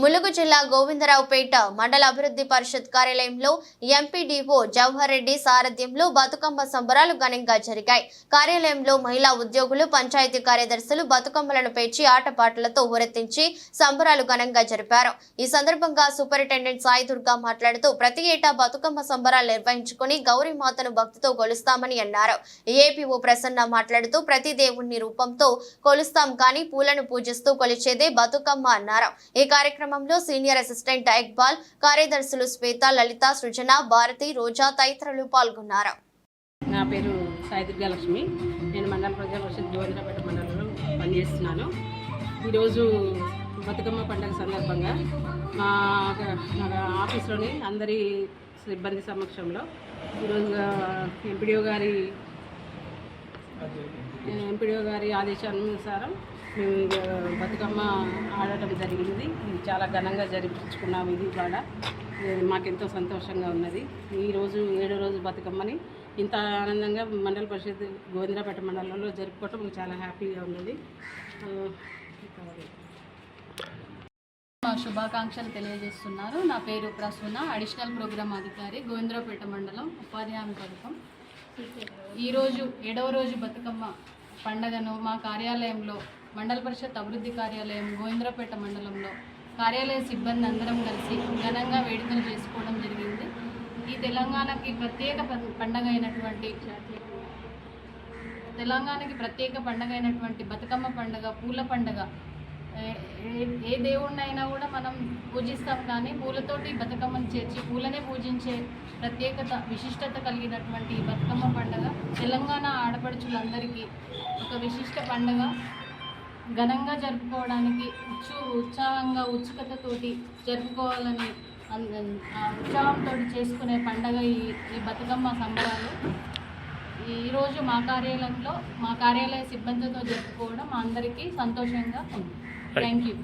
ములుగు జిల్లా గోవిందరావుపేట మండల అభివృద్ధి పరిషత్ కార్యాలయంలో ఎంపీడీఓ జవహర్ రెడ్డి సారథ్యంలో బతుకమ్మ సంబరాలు ఘనంగా జరిగాయి. కార్యాలయంలో మహిళా ఉద్యోగులు పంచాయతీ కార్యదర్శులు బతుకమ్మలను పేర్చి ఆటపాటలతో ఊరెత్తించి సంబరాలు ఘనంగా జరిపారు. ఈ సందర్భంగా సూపరింటెండెంట్ సాయి దుర్గా మాట్లాడుతూ ప్రతి ఏటా బతుకమ్మ సంబరాలు నిర్వహించుకుని గౌరీమాతను భక్తితో కొలుస్తామని అన్నారు. ఏపీఓ ప్రసన్న మాట్లాడుతూ ప్రతి దేవుణ్ణి రూపంతో కొలుస్తాం కానీ పూలను పూజిస్తూ కొలిచేదే బతుకమ్మ అన్నారు. ఈ కార్యక్రమం కార్యక్రమంలో సీనియర్ అసిస్టెంట్ ఇక్బాల్ కార్యదర్శులు శ్వేత లలిత సృజన భారతి రోజా తదితరులు పాల్గొన్నారు. నా పేరు సాయిదుర్గా లక్ష్మి. నేను మండల ప్రజా పరిషత్ మండలంలో పనిచేస్తున్నాను. ఈరోజు బతుకమ్మ పండుగ సందర్భంగా మా మా ఆఫీస్లోని అందరి సిబ్బంది సమక్షంలో ఈరోజు ఎంపీడీఓ గారి ఎంపీడీఓ గారి ఆదేశానుసారం మేము బతుకమ్మ ఆడటం జరిగింది. ఇది చాలా ఘనంగా జరిపించుకున్నాము ఇది కూడా మాకెంతో సంతోషంగా ఉన్నది. ఈరోజు ఏడో రోజు బతుకమ్మని ఇంత ఆనందంగా మండల పరిషత్ గోవిందరాపేట మండలంలో జరుపుకోవటం మాకు చాలా హ్యాపీగా ఉన్నది. మా శుభాకాంక్షలు తెలియజేస్తున్నారు. నా పేరు ప్రసూన అడిషనల్ ప్రోగ్రామ్ అధికారి గోవిందరావుపేట మండలం ఉపాధి హామీ పథకం. ఈరోజు ఏడవ రోజు బతుకమ్మ పండగను మా కార్యాలయంలో మండల పరిషత్ అభివృద్ధి కార్యాలయం గోవింద్రపేట మండలంలో కార్యాలయ సిబ్బంది అందరం కలిసి ఘనంగా వేడుకలు చేసుకోవడం జరిగింది. ఈ తెలంగాణకి ప్రత్యేక ప- పండగ అయినటువంటి తెలంగాణకి ప్రత్యేక పండగ అయినటువంటి బతుకమ్మ పండగ పూల పండగ ఏ- ఏ- ఏ దేవుణ్ణైనా కూడా మనం పూజిస్తాం కానీ పూలతోటి బతుకమ్మను చేర్చి పూలనే పూజించే ప్రత్యేకత విశిష్టత కలిగినటువంటి బతుకమ్మ పండగ తెలంగాణ ఆడపడుచులందరికీ ఒక విశిష్ట పండగ. ఘనంగా జరుపుకోవడానికి ఉత్సు ఉత్సాహంగా ఉత్సుకతతోటి జరుపుకోవాలని ఉత్సాహంతో చేసుకునే పండగ ఈ ఈ బతుకమ్మ సంబరాలు. ఈరోజు మా కార్యాలయంలో మా కార్యాలయ సిబ్బందితో జరుపుకోవడం అందరికీ సంతోషంగా ఉంది. Thank you